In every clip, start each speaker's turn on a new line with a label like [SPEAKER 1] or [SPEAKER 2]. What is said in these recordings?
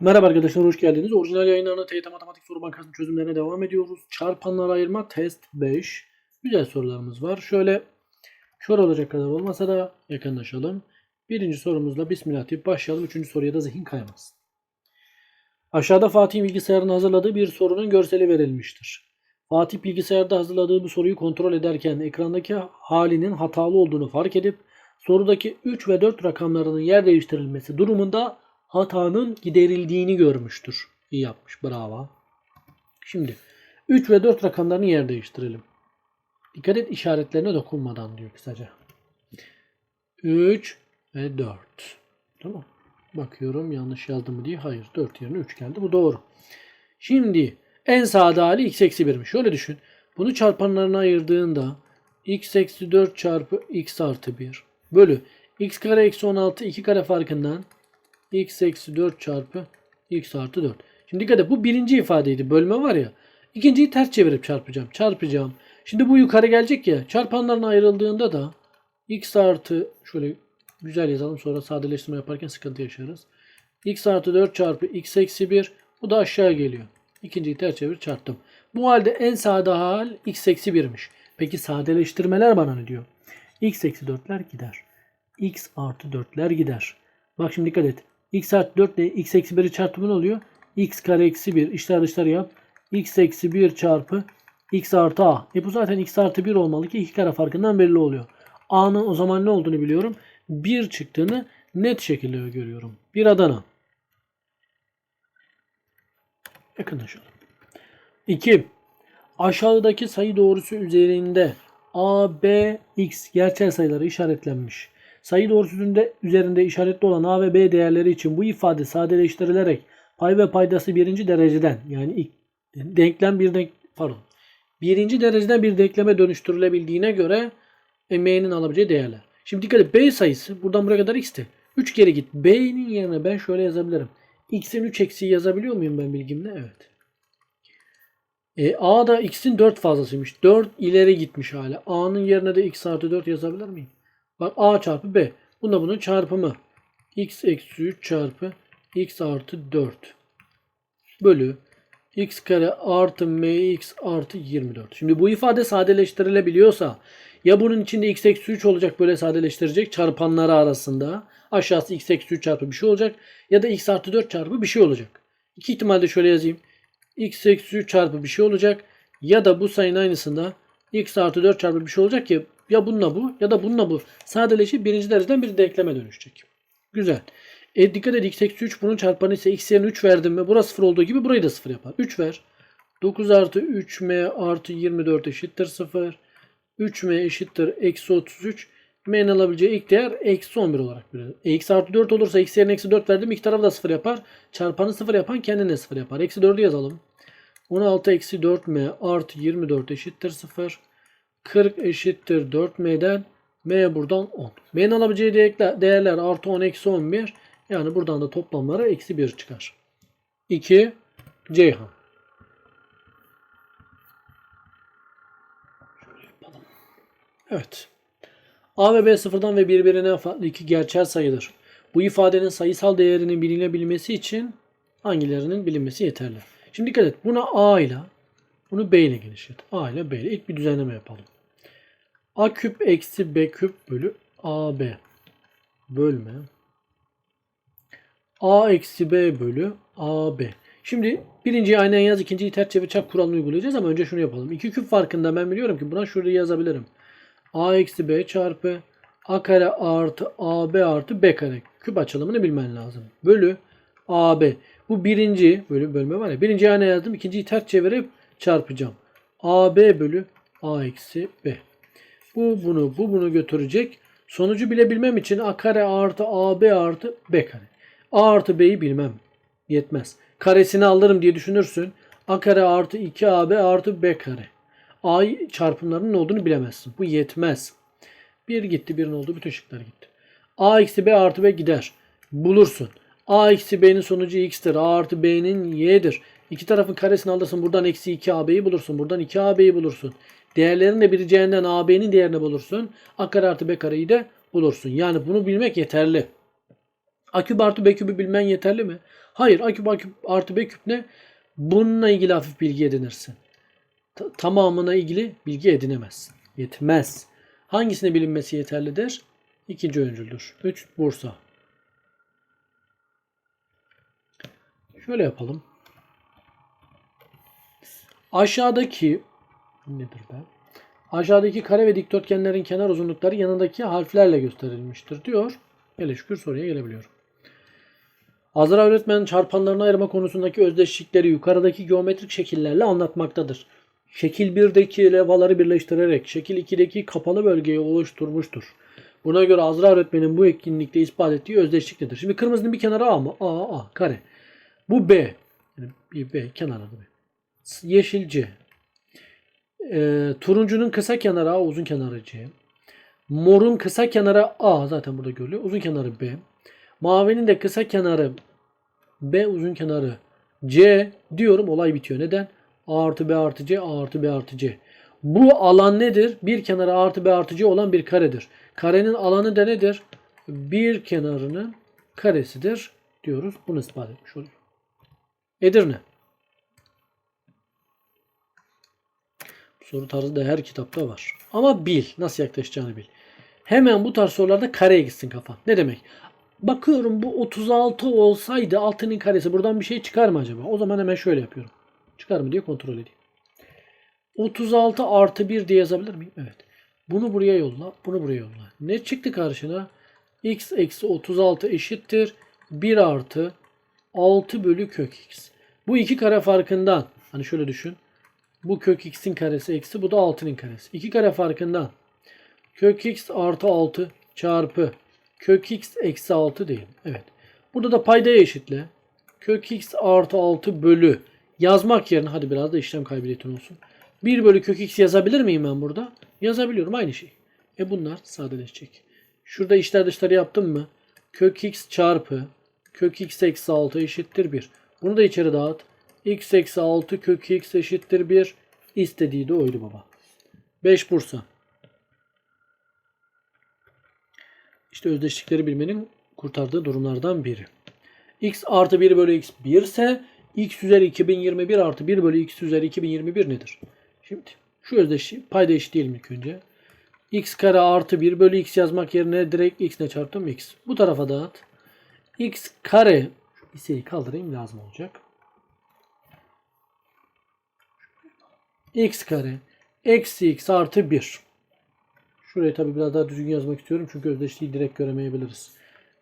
[SPEAKER 1] Merhaba arkadaşlar hoş geldiniz. Orijinal yayınlarına TYT Matematik Soru Bankası'nın çözümlerine devam ediyoruz. Çarpanlar ayırma test 5. Güzel sorularımız var. Şöyle kör olacak kadar olmasa da yakınlaşalım. Birinci sorumuzla Bismillah deyip başlayalım. Üçüncü soruya da zihin kaymasın. Aşağıda Fatih bilgisayarın hazırladığı bir sorunun görseli verilmiştir. Fatih bilgisayarda hazırladığı bu soruyu kontrol ederken ekrandaki halinin hatalı olduğunu fark edip sorudaki 3 ve 4 rakamlarının yer değiştirilmesi durumunda hatanın giderildiğini görmüştür. İyi yapmış. Bravo. Şimdi 3 ve 4 rakamlarını yer değiştirelim. Dikkat et işaretlerine dokunmadan diyor kısaca. 3 ve 4. Tamam. Bakıyorum yanlış yazdım mı diye. Hayır. 4 yerine 3 geldi. Bu doğru. Şimdi en sağda hali x eksi 1'miş. Şöyle düşün. Bunu çarpanlarına ayırdığında x eksi 4 çarpı x artı 1 bölü x kare eksi 16 2 kare farkından x eksi 4 çarpı x artı 4. Şimdi dikkat et bu birinci ifadeydi. Bölme var ya. İkinciyi ters çevirip çarpacağım. Çarpacağım. Şimdi bu yukarı gelecek ya. Çarpanlarına ayrıldığında da x artı şöyle güzel yazalım sonra sadeleştirme yaparken sıkıntı yaşarız. x artı 4 çarpı x eksi 1 bu da aşağı geliyor. İkinciyi ters çevir çarptım. Bu halde en sağda hal x eksi 1'miş. Peki sadeleştirmeler bana ne diyor? x eksi 4'ler gider. x artı 4'ler gider. Bak şimdi dikkat et. X artı 4 ile x eksi 1'i çarpımı ne oluyor? x kare eksi 1 işler dışlar yap. x eksi 1 çarpı x artı a. E bu zaten x artı 1 olmalı ki iki kare farkından belli oluyor. a'nın o zaman ne olduğunu biliyorum. 1 çıktığını net şekilde görüyorum. Bir Adana. Yakınlaşalım. 2. Aşağıdaki sayı doğrusu üzerinde a, b, x gerçel sayıları işaretlenmiş. Sayı doğrusu üzerinde, işaretli olan a ve b değerleri için bu ifade sadeleştirilerek pay ve paydası birinci dereceden yani ilk, denklem bir denk pardon birinci dereceden bir denkleme dönüştürülebildiğine göre m'nin alabileceği değerler. Şimdi dikkat et b sayısı buradan buraya kadar x'ti. 3 geri git. b'nin yerine ben şöyle yazabilirim. x'in 3 eksiği yazabiliyor muyum ben bilgimle? Evet. E, a da x'in 4 fazlasıymış. 4 ileri gitmiş hala. a'nın yerine de x artı 4 yazabilir miyim? Bak a çarpı b. Bunda bunun çarpımı. x eksi 3 çarpı x artı 4 bölü x kare artı mx artı 24. Şimdi bu ifade sadeleştirilebiliyorsa ya bunun içinde x eksi 3 olacak böyle sadeleştirecek çarpanları arasında. Aşağısı x eksi 3 çarpı bir şey olacak. Ya da x artı 4 çarpı bir şey olacak. İki ihtimalde şöyle yazayım. x eksi 3 çarpı bir şey olacak. Ya da bu sayının aynısında x artı 4 çarpı bir şey olacak ki ya bununla bu ya da bununla bu sadeleşip birinci dereceden bir denkleme dönüşecek. Güzel. E dikkat et x eksi 3 bunun çarpanı ise x yerine 3 verdim mi burası 0 olduğu gibi burayı da 0 yapar. 3 ver. 9 artı 3m artı 24 eşittir 0. 3m eşittir eksi 33. m'nin alabileceği ilk değer eksi 11 olarak verilir. E, x artı 4 olursa x yerine eksi 4 verdim. İki tarafı da 0 yapar. Çarpanı 0 yapan kendine 0 yapar. Eksi 4'ü yazalım. 16 eksi 4m artı 24 eşittir 0. 40 eşittir 4m'den m buradan 10. M'nin alabileceği değerler artı 10 eksi 11. Yani buradan da toplamları eksi 1 çıkar. 2 Ceyhan. Evet. A ve B sıfırdan ve birbirine farklı iki gerçel sayıdır. Bu ifadenin sayısal değerinin bilinebilmesi için hangilerinin bilinmesi yeterli. Şimdi dikkat et. Buna A ile bunu B ile genişlet. A ile B ile ilk bir düzenleme yapalım. A küp eksi B küp bölü AB bölme A eksi B bölü AB. Şimdi birinciyi aynen yaz, ikinciyi ters çevir çarp kuralını uygulayacağız ama önce şunu yapalım. İki küp farkında ben biliyorum ki buna şurada yazabilirim. A eksi B çarpı A kare artı AB artı B kare. Küp açılımını bilmen lazım. Bölü AB. Bu birinci bölü bölme var ya. Birinciyi aynen yazdım. ikinciyi ters çevirip çarpacağım. AB bölü A eksi B. Bu bunu bu bunu götürecek. Sonucu bilebilmem için A kare artı AB artı B kare. A artı B'yi bilmem. Yetmez. Karesini alırım diye düşünürsün. A kare artı 2AB artı B kare. A çarpımlarının ne olduğunu bilemezsin. Bu yetmez. Bir gitti birinin oldu. Bütün şıklar gitti. A eksi B artı B gider. Bulursun. A eksi B'nin sonucu x'tir. A artı B'nin y'dir. İki tarafın karesini alırsın. Buradan eksi 2AB'yi bulursun. Buradan 2AB'yi bulursun. Değerlerin de bireceğinden AB'nin değerini bulursun. A kare artı B kareyi de bulursun. Yani bunu bilmek yeterli. A küp artı B küpü bilmen yeterli mi? Hayır. A küp, A küp artı B küp ne? Bununla ilgili hafif bilgi edinirsin. Ta- tamamına ilgili bilgi edinemezsin. Yetmez. Hangisine bilinmesi yeterlidir? İkinci öncüldür. 3 Bursa. Şöyle yapalım. Aşağıdaki nedir be? Aşağıdaki kare ve dikdörtgenlerin kenar uzunlukları yanındaki harflerle gösterilmiştir diyor. Hele şükür soruya gelebiliyorum. Azra öğretmen çarpanlarını ayırma konusundaki özdeşlikleri yukarıdaki geometrik şekillerle anlatmaktadır. Şekil 1'deki levhaları birleştirerek şekil 2'deki kapalı bölgeyi oluşturmuştur. Buna göre Azra öğretmenin bu etkinlikte ispat ettiği özdeşlik nedir? Şimdi kırmızının bir kenarı A mı? A, A, kare. Bu B. Yani bir B, kenarı B. Yeşil C. Ee, turuncunun kısa kenarı A, uzun kenarı C. Morun kısa kenarı A zaten burada görülüyor. Uzun kenarı B. Mavinin de kısa kenarı B, uzun kenarı C diyorum. Olay bitiyor. Neden? A artı B artı C, A artı B artı C. Bu alan nedir? Bir kenarı A artı B artı C olan bir karedir. Karenin alanı da nedir? Bir kenarının karesidir diyoruz. Bunu ispat etmiş oluyor. Edirne. Soru tarzı da her kitapta var. Ama bil. Nasıl yaklaşacağını bil. Hemen bu tarz sorularda kareye gitsin kafan. Ne demek? Bakıyorum bu 36 olsaydı 6'nın karesi buradan bir şey çıkar mı acaba? O zaman hemen şöyle yapıyorum. Çıkar mı diye kontrol edeyim. 36 artı 1 diye yazabilir miyim? Evet. Bunu buraya yolla. Bunu buraya yolla. Ne çıktı karşına? x eksi 36 eşittir. 1 artı 6 bölü kök x. Bu iki kare farkından hani şöyle düşün. Bu kök x'in karesi eksi bu da 6'nın karesi. İki kare farkından kök x artı 6 çarpı kök x eksi 6 değil. Evet. Burada da paydaya eşitle. Kök x artı 6 bölü yazmak yerine hadi biraz da işlem kaybediyetin olsun. 1 bölü kök x yazabilir miyim ben burada? Yazabiliyorum aynı şey. E bunlar sadeleşecek. Şurada içler dışları yaptım mı? Kök x çarpı kök x eksi 6 eşittir 1. Bunu da içeri dağıt. X eksi 6 kök x eşittir 1. İstediği de oydu baba. 5 Bursa. İşte özdeşlikleri bilmenin kurtardığı durumlardan biri. x artı 1 bölü x 1 ise x üzeri 2021 artı 1 bölü x üzeri 2021 nedir? Şimdi şu özdeşliği payda eşitleyelim ilk önce. x kare artı 1 bölü x yazmak yerine direkt x ne çarptım x. Bu tarafa dağıt. x kare liseyi kaldırayım lazım olacak. X kare eksi x artı 1. Şurayı tabi biraz daha düzgün yazmak istiyorum çünkü özdeşliği direkt göremeyebiliriz.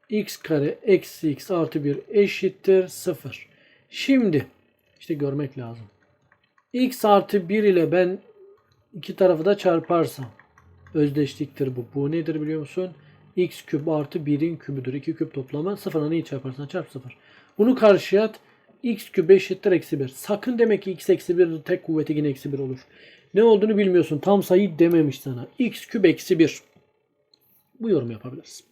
[SPEAKER 1] x kare eksi x artı 1 eşittir 0. Şimdi işte görmek lazım. x artı 1 ile ben iki tarafı da çarparsam özdeşliktir bu. Bu nedir biliyor musun? x küp artı 1'in kübüdür. 2 küp toplamı sıfırla neyi çarparsan çarp 0. Bunu karşıya at. X küp eşittir eksi 1. Sakın demek ki x eksi 1 tek kuvveti yine eksi 1 olur. Ne olduğunu bilmiyorsun. Tam sayı dememiş sana. x küp eksi 1. Bu yorum yapabiliriz.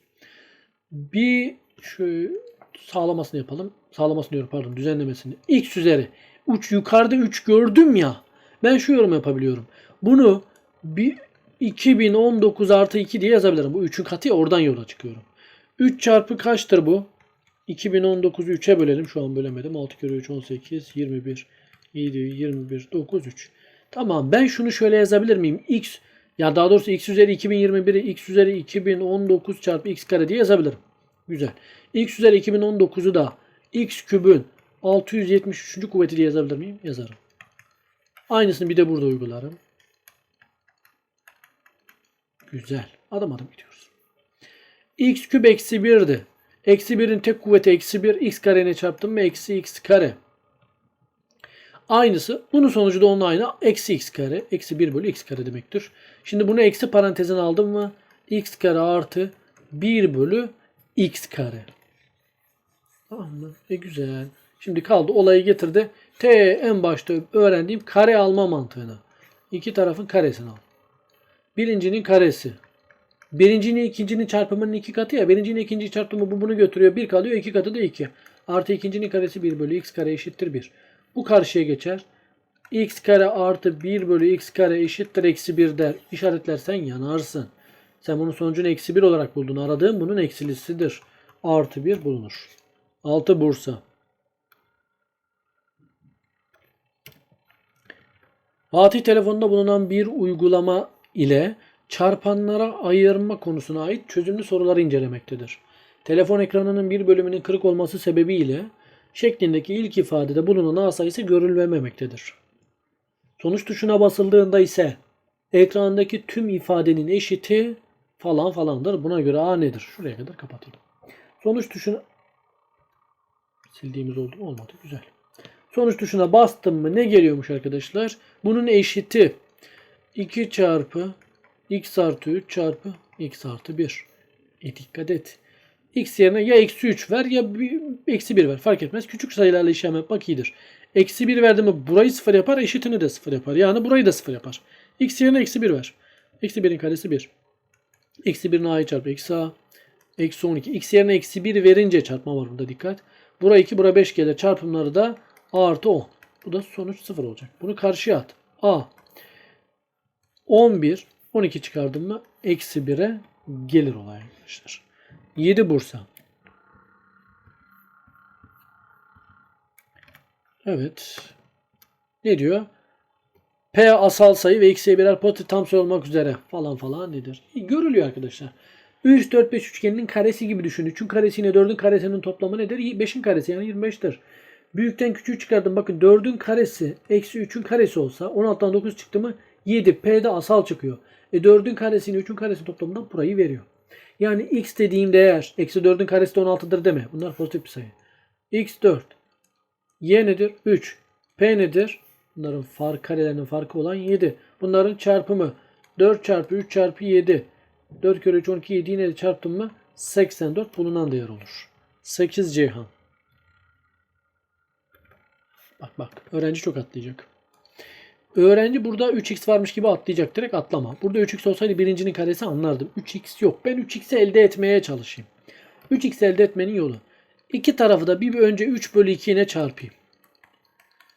[SPEAKER 1] Bir şu sağlamasını yapalım. Sağlamasını diyorum pardon düzenlemesini. x üzeri. Uç yukarıda 3 gördüm ya. Ben şu yorum yapabiliyorum. Bunu bir 2019 artı 2 diye yazabilirim. Bu 3'ün katı ya oradan yola çıkıyorum. 3 çarpı kaçtır bu? 2019'u 3'e bölelim. Şu an bölemedim. 6 kere 3 18 21 7 21 9 3. Tamam ben şunu şöyle yazabilir miyim? X ya daha doğrusu x üzeri 2021'i x üzeri 2019 çarpı x kare diye yazabilirim. Güzel. x üzeri 2019'u da x kübün 673. kuvveti diye yazabilir miyim? Yazarım. Aynısını bir de burada uygularım. Güzel. Adım adım gidiyoruz. x küp eksi 1'di. Eksi 1'in tek kuvveti eksi 1. x karene çarptım mı? Eksi x kare. Aynısı. Bunun sonucu da onun aynı. Eksi x kare. Eksi 1 bölü x kare demektir. Şimdi bunu eksi parantezine aldım mı? x kare artı 1 bölü x kare. Tamam mı? E güzel. Şimdi kaldı olayı getirdi. T en başta öğrendiğim kare alma mantığına. İki tarafın karesini al. Birincinin karesi. Birincinin ikincinin çarpımının iki katı ya. Birincinin ikinci çarpımı bu bunu götürüyor. Bir kalıyor. iki katı da iki. Artı ikincinin karesi 1 bölü x kare eşittir 1. Bu karşıya geçer. x kare artı 1 bölü x kare eşittir eksi 1 der. İşaretlersen yanarsın. Sen bunun sonucunu eksi 1 olarak buldun. Aradığın bunun eksilisidir. artı 1 bulunur. 6 Bursa. Fatih telefonunda bulunan bir uygulama ile çarpanlara ayırma konusuna ait çözümlü soruları incelemektedir. Telefon ekranının bir bölümünün kırık olması sebebiyle şeklindeki ilk ifadede bulunan A sayısı görülmemektedir. Sonuç tuşuna basıldığında ise ekrandaki tüm ifadenin eşiti falan falandır. Buna göre A nedir? Şuraya kadar kapatayım. Sonuç tuşuna sildiğimiz oldu mu? Olmadı. Güzel. Sonuç tuşuna bastım mı ne geliyormuş arkadaşlar? Bunun eşiti 2 çarpı x artı 3 çarpı x artı 1. E dikkat et. x yerine ya eksi 3 ver ya bir- eksi 1 ver. Fark etmez. Küçük sayılarla işlem yapmak iyidir. Eksi 1 verdi mi burayı 0 yapar. Eşitini de 0 yapar. Yani burayı da 0 yapar. x yerine eksi 1 ver. Eksi 1'in karesi 1. Eksi 1'in a'yı çarpı eksi a. Eksi 12. x yerine eksi 1 verince çarpma var burada dikkat. Bura 2 bura 5 gelir. Çarpımları da a artı 10. Bu da sonuç 0 olacak. Bunu karşıya at. a 11 12 çıkardım mı eksi 1'e gelir olay arkadaşlar. 7 Bursa. Evet. Ne diyor? P asal sayı ve x'ye birer pozitif tam sayı olmak üzere falan falan nedir? Görülüyor arkadaşlar. 3, 4, 5 üçgeninin karesi gibi düşünün. 3'ün karesi yine 4'ün karesinin toplamı nedir? 5'in karesi yani 25'tir. Büyükten küçüğü çıkardım. Bakın 4'ün karesi eksi 3'ün karesi olsa 16'dan 9 çıktı mı 7. P'de asal çıkıyor. E 4'ün karesini 3'ün karesi toplamından burayı veriyor. Yani x dediğim değer eksi 4'ün karesi de 16'dır deme. Bunlar pozitif bir sayı. x 4. Y nedir? 3. P nedir? Bunların fark karelerinin farkı olan 7. Bunların çarpımı 4 çarpı 3 çarpı 7. 4 kere 3 12 7 yine de çarptım mı 84 bulunan değer olur. 8 Ceyhan. Bak bak öğrenci çok atlayacak. Öğrenci burada 3x varmış gibi atlayacak. Direkt atlama. Burada 3x olsaydı birincinin karesi anlardım. 3x yok. Ben 3x'i elde etmeye çalışayım. 3x elde etmenin yolu. İki tarafı da bir önce 3 bölü 2 ile çarpayım.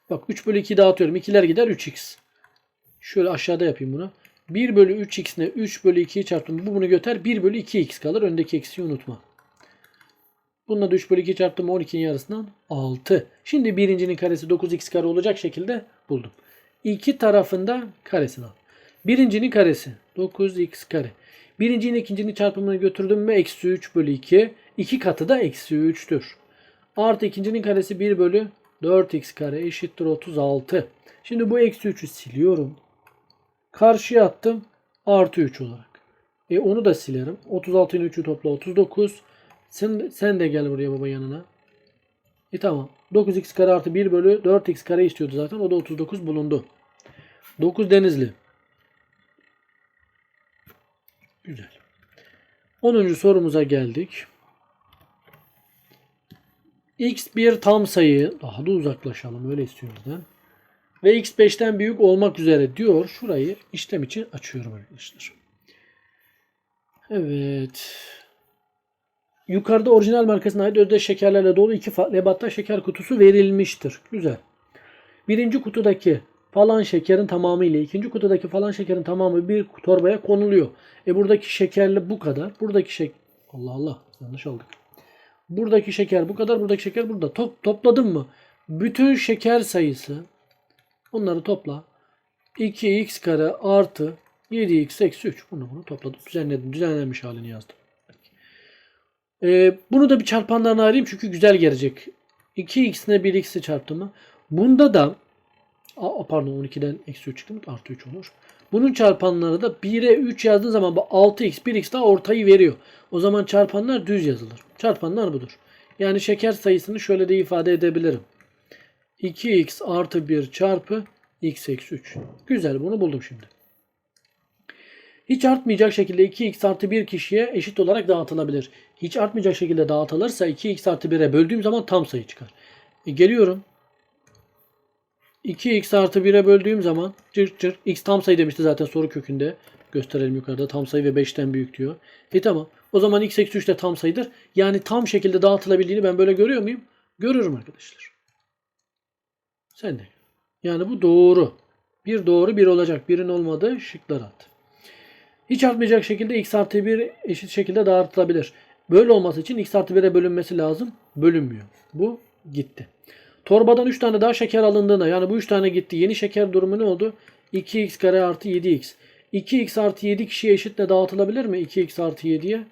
[SPEAKER 1] Bak 3 bölü 2 dağıtıyorum. 2'ler gider 3x. Şöyle aşağıda yapayım bunu. 1 bölü 3x ile 3 bölü 2'yi çarptım. Bu bunu göter. 1 bölü 2x kalır. Öndeki eksiği unutma. Bununla da 3 bölü 2 çarptım 12'nin yarısından 6. Şimdi birincinin karesi 9x kare olacak şekilde buldum. İki tarafında karesini al. Birincinin karesi 9x kare. Birincinin ikincinin çarpımını götürdüm mü eksi 3 bölü 2. İki katı da eksi 3'tür. Artı ikincinin karesi 1 bölü 4x kare eşittir 36. Şimdi bu eksi 3'ü siliyorum. Karşıya attım artı 3 olarak. E onu da silerim. 36 ile 3'ü topla 39. Sen, sen de gel buraya baba yanına. E tamam. 9x kare artı 1 bölü 4x kare istiyordu zaten. O da 39 bulundu. 9 Denizli. Güzel. 10. sorumuza geldik. x bir tam sayı. Daha da uzaklaşalım. Öyle istiyoruz ben. Ve x 5'ten büyük olmak üzere diyor. Şurayı işlem için açıyorum arkadaşlar. Evet. Yukarıda orijinal markasına ait özde şekerlerle dolu iki farklı şeker kutusu verilmiştir. Güzel. Birinci kutudaki falan şekerin tamamı ile ikinci kutudaki falan şekerin tamamı bir torbaya konuluyor. E buradaki şekerli bu kadar. Buradaki şek Allah Allah yanlış aldık. Buradaki şeker bu kadar. Buradaki şeker burada. Top, topladım mı? Bütün şeker sayısı onları topla. 2x kare artı 7x eksi 3. Bunu bunu topladım. Düzenledim. Düzenlenmiş halini yazdım. Ee, bunu da bir çarpanlarına ayırayım çünkü güzel gelecek. 2x ile 1x'i çarptım mı? Bunda da Aa, pardon 12'den eksi 3 çıktı mı? Artı 3 olur. Bunun çarpanları da 1'e 3 yazdığın zaman bu 6x 1x daha ortayı veriyor. O zaman çarpanlar düz yazılır. Çarpanlar budur. Yani şeker sayısını şöyle de ifade edebilirim. 2x artı 1 çarpı x eksi 3. Güzel bunu buldum şimdi. Hiç artmayacak şekilde 2x artı 1 kişiye eşit olarak dağıtılabilir. Hiç artmayacak şekilde dağıtılırsa 2x artı 1'e böldüğüm zaman tam sayı çıkar. E, geliyorum. 2x artı 1'e böldüğüm zaman cırt cırt x tam sayı demişti zaten soru kökünde. Gösterelim yukarıda tam sayı ve 5'ten büyük diyor. E tamam. O zaman x eksi 3 de tam sayıdır. Yani tam şekilde dağıtılabildiğini ben böyle görüyor muyum? Görürüm arkadaşlar. Sen de. Yani bu doğru. Bir doğru bir olacak. Birin olmadığı şıklar at. Hiç artmayacak şekilde x artı 1 eşit şekilde dağıtılabilir. Böyle olması için x artı 1'e bölünmesi lazım. Bölünmüyor. Bu gitti. Torbadan 3 tane daha şeker alındığında yani bu 3 tane gitti. Yeni şeker durumu ne oldu? 2x kare artı 7x. 2x artı 7 kişiye eşitle dağıtılabilir mi? 2x artı 7'ye.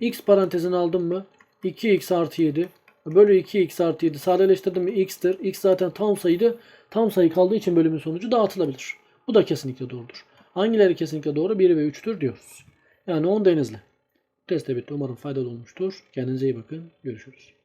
[SPEAKER 1] x parantezini aldım mı? 2x artı 7 bölü 2x artı 7 sadeleştirdim mi x'tir. x zaten tam sayıydı. Tam sayı kaldığı için bölümün sonucu dağıtılabilir. Bu da kesinlikle doğrudur. Hangileri kesinlikle doğru? 1 ve 3'tür diyoruz. Yani 10 denizli. Test de bitti. Umarım faydalı olmuştur. Kendinize iyi bakın. Görüşürüz.